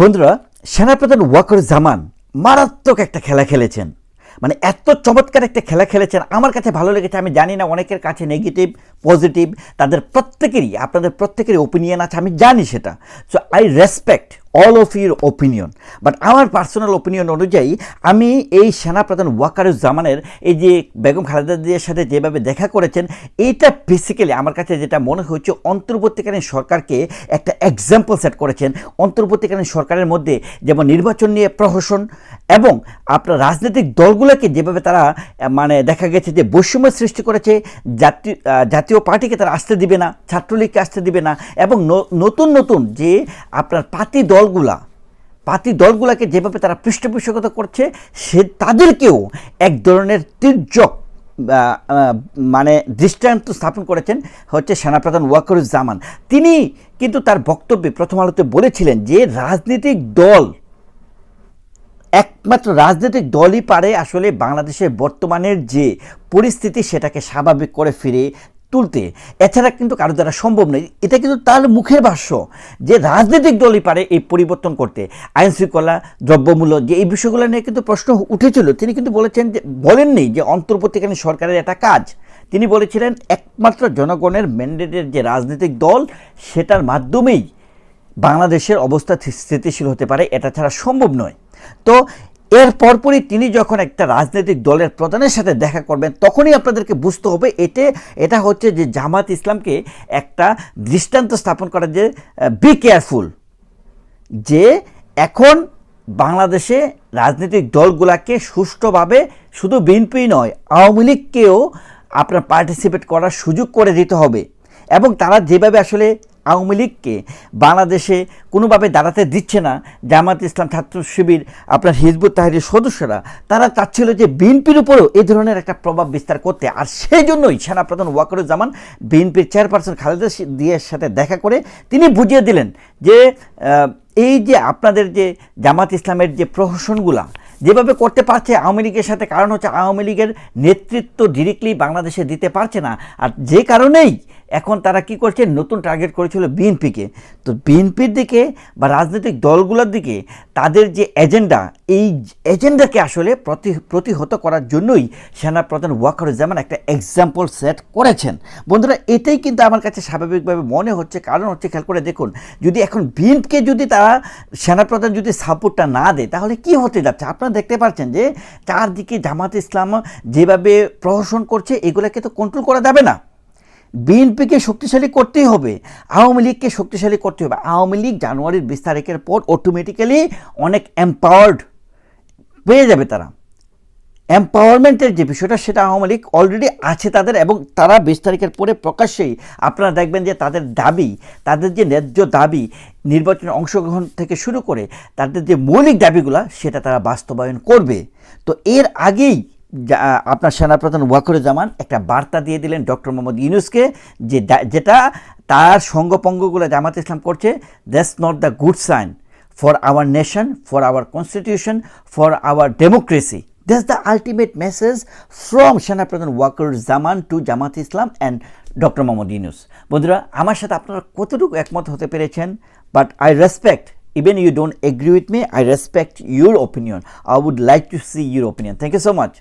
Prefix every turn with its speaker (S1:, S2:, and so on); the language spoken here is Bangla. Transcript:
S1: বন্ধুরা, সেনাপ্রধান ওয়াকর জামান মারাত্মক একটা খেলা খেলেছেন। মানে এত চমৎকার একটা খেলা খেলেছেন। আমার কাছে ভালো লেগেছে, আমি জানি না, অনেকের কাছে নেগেটিভ পজিটিভ তাদের প্রত্যেকেরই আপনাদের প্রত্যেকেরই ওপিনিয়ন আছে আমি জানি সেটা। So I respect all of your opinion but আমার পার্সোনাল ওপিনিয়ন অনুযায়ী আমি এই সেনাপ্রধান ওয়াকারুজ্জামানের এই যে বেগম খালেদা জিয়ার সাথে যেভাবে দেখা করেছেন এইটা বেসিক্যালি আমার কাছে যেটা মনে হচ্ছে অন্তর্বর্তীকালীন সরকারকে একটা এক্সাম্পল সেট করেছেন। অন্তর্বর্তীকালীন সরকারের মধ্যে যেমন নির্বাচন নিয়ে প্রহসন এবং আপনার রাজনৈতিক দলগুলোকে যেভাবে তারা মানে দেখা গেছে যে বৈষম্য সৃষ্টি করেছে জাতীয় আহ, জাতীয় পার্টিকে তারা আসতে দিবে না, ছাত্রলীগকে আসতে দিবে না এবং নতুন নতুন যে আপনার পাতি দলগুলা পাতি দলগুলোকে যেভাবে তারা পৃষ্ঠপোষকতা করছে, সে তাদেরকেও এক ধরনের তির্যক মানে দৃষ্টান্ত স্থাপন করেছেন হচ্ছে সেনাপ্রধান ওয়াকরুজ্জামান। তিনি কিন্তু তার বক্তব্যে প্রথম আলোতে বলেছিলেন যে রাজনৈতিক দল, একমাত্র রাজনৈতিক দলই পারে আসলে বাংলাদেশের বর্তমানের যে পরিস্থিতি সেটাকে স্বাভাবিক করে ফিরে তুলতে। এছাড়া কিন্তু কারও দ্বারা সম্ভব নয়। এটা কিন্তু তার মুখের ভাষ্য যে রাজনৈতিক দলই পারে এই পরিবর্তন করতে। আইন শৃঙ্খলা দ্রব্যমূল্য যে এই বিষয়গুলো নিয়ে কিন্তু প্রশ্ন উঠেছিল, তিনি কিন্তু বলেছেন যে, বলেননি যে অন্তর্বর্তীকালীন সরকারের একটা কাজ। তিনি বলেছিলেন, একমাত্র জনগণের ম্যান্ডেটের যে রাজনৈতিক দল, সেটার মাধ্যমেই বাংলাদেশের অবস্থা স্থিতিশীল হতে পারে, এটা ছাড়া সম্ভব নয়। তো এর পরপরই তিনি যখন একটা রাজনৈতিক দলের প্রধানের সাথে দেখা করবেন, তখনই আপনাদেরকে বুঝতে হবে এতে, এটা হচ্ছে যে জামাত ইসলামকে একটা দৃষ্টান্ত স্থাপন করা যে বি কেয়ারফুল যে এখন বাংলাদেশে রাজনৈতিক দলগুলাকে সুষ্ঠুভাবে শুধু বিএনপি নয়, আওয়ামী লীগকেও আপনার পার্টিসিপেট করার সুযোগ করে দিতে হবে। এবং তারা যেভাবে আসলে আওয়ামী লীগকে বাংলাদেশে কোনোভাবে দাঁড়াতে দিচ্ছে না জামাত ইসলাম ছাত্র শিবির, আপনার হিজবুত তাহিরের সদস্যরা, তারা চাচ্ছিল যে বিএনপির উপরেও এই ধরনের একটা প্রভাব বিস্তার করতে। আর সেই জন্যই সেনাপ্রধান ওয়াকরুজ্জামান বিএনপির চেয়ারপারসন খালেদা জিয়ার সাথে দেখা করে তিনি বুঝিয়ে দিলেন যে এই যে আপনাদের যে জামাত ইসলামের যে প্রহসনগুলা, যেভাবে করতে পারছে আওয়ামী লীগের সাথে, কারণ হচ্ছে আওয়ামী লীগের নেতৃত্ব ডিরেক্টলি বাংলাদেশে দিতে পারছে না। আর যে কারণেই এখন তারা কি করছে? নতুন টার্গেট করেছিল বিএনপিকে। তো বিএনপির দিকে বা রাজনৈতিক দলগুলোর দিকে তাদের যে এজেন্ডা এই এজেন্ডাকে আসলে প্রতি, প্রতিহত করার জন্যই সেনাপ্রধান ওয়াকারুজ্জামান একটা এক্সাম্পল সেট করেছেন। বন্ধুরা, এটাই কিন্তু আমার কাছে স্বাভাবিকভাবে মনে হচ্ছে। কারণ হচ্ছে, খেয়াল করে দেখুন, যদি এখন বিএনপিকে যদি তারা, সেনাপ্রধান যদি সাপোর্টটা না দেয়, তাহলে কি হতে যাচ্ছে? আপনারা দেখতে পাচ্ছেন যে চারদিকে জামাত ইসলাম যেভাবে প্রহসন করছে, এগুলোকে তো কন্ট্রোল করা যাবে না। বিএনপিকে শক্তিশালী করতেই হবে, আওয়ামী লীগকে শক্তিশালী করতে হবে। আওয়ামী লীগ জানুয়ারির বিশ তারিখের পর অটোমেটিক্যালি অনেক এম্পাওয়ার্ড পেয়ে যাবে তারা। এম্পাওয়ারমেন্টের যে বিষয়টা, সেটা আওয়ামী লীগ অলরেডি আছে তাদের এবং তারা বিশ তারিখের পরে প্রকাশ্যেই আপনারা দেখবেন যে তাদের দাবি, তাদের যে ন্যায্য দাবি, নির্বাচনে অংশগ্রহণ থেকে শুরু করে তাদের যে মৌলিক দাবিগুলো, সেটা তারা বাস্তবায়ন করবে। তো এর আগেই আপনার সেনাপ্রধান ওয়াকরুজ্জামান একটা বার্তা দিয়ে দিলেন ডক্টর মোহাম্মদ ইউনুসকে যে যেটা তার সঙ্গপঙ্গগুলো জামাত ইসলাম করছে that's not the good sign for our nation for our constitution for our democracy That's the ultimate message from সেনাপ্রধান Zaman to Jamaat Islam and Dr. Mohammad Yunus. বন্ধুরা, আমার সাথে আপনারা কতটুকু একমত হতে পেরেছেন but I respect even you don't agree with me I respect your opinion I would like to see your opinion thank you so much